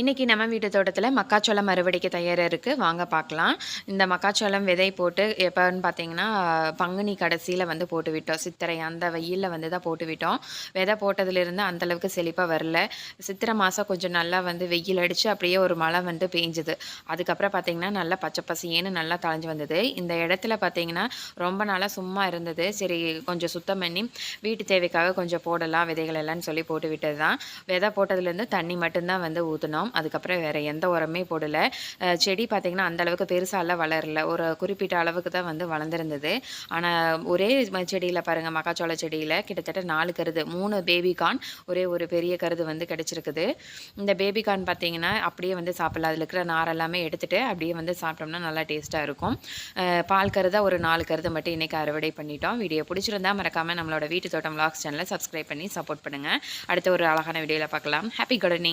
இன்றைக்கி நம்ம வீட்டு தோட்டத்தில் மக்காச்சோளம் அறுவடைக்கு தயாராக இருக்குது வாங்க பார்க்கலாம் இந்த மக்காச்சோளம் விதை போட்டு எப்போன்னு பார்த்தீங்கன்னா பங்குனி கடைசியில் வந்து போட்டு விட்டோம். சித்திரை அந்த வெயிலில் வந்து தான் போட்டு விட்டோம். விதை போட்டதுலேருந்து அந்தளவுக்கு செழிப்பாக வரல. சித்திரை மாதம் கொஞ்சம் நல்லா வந்து வெயில் அடித்து அப்படியே ஒரு மழை வந்து பேஞ்சுது அதுக்கப்புறம் பார்த்திங்கன்னா நல்லா பச்சை பசியேன்னு நல்லா தளைஞ்சு வந்தது. இந்த இடத்துல பார்த்திங்கன்னா ரொம்ப நாளாக சும்மா இருந்தது. சரி கொஞ்சம் சுத்தம் பண்ணி வீட்டு தேவைக்காக கொஞ்சம் போடலாம் விதைகள் எல்லாம்னு சொல்லி போட்டு விட்டது தான் விதை போட்டதுலேருந்து தண்ணி மட்டும்தான் வந்து ஊற்றணும் தான் அதுக்கப்புறம் வேறு எந்த உரமே போடலை. செடி பார்த்திங்கன்னா அந்தளவுக்கு பெருசாலாம் வளரல. ஒரு குறிப்பிட்ட அளவுக்கு தான் வந்து வளர்ந்துருந்தது. ஆனால் ஒரே செடியில் பாருங்கள் மக்காச்சோள செடியில் கிட்டத்தட்ட நாலு கருது மூணு பேபிகார்ன் ஒரே ஒரு பெரிய கருது வந்து கிடச்சிருக்குது. இந்த பேபிகார்ன் பார்த்திங்கன்னா அப்படியே வந்து சாப்பிடலாம். அதில் இருக்கிற நார் எல்லாமே எடுத்துகிட்டு அப்படியே வந்து சாப்பிட்டோம்னா நல்லா டேஸ்ட்டாக இருக்கும். பால் கருதாக ஒரு நாலு கருது மட்டும் இன்றைக்கி அறுவடை பண்ணிட்டோம். வீடியோ பிடிச்சிருந்தா மறக்காமல் நம்மளோட வீட்டு தோட்டம் லாக்ஸ் சேனலை சப்ஸ்கிரைப் பண்ணி சப்போர்ட் பண்ணுங்கள் அடுத்த ஒரு அழகான வீடியோவில் பார்க்கலாம் ஹாப்பி கார்டனிங்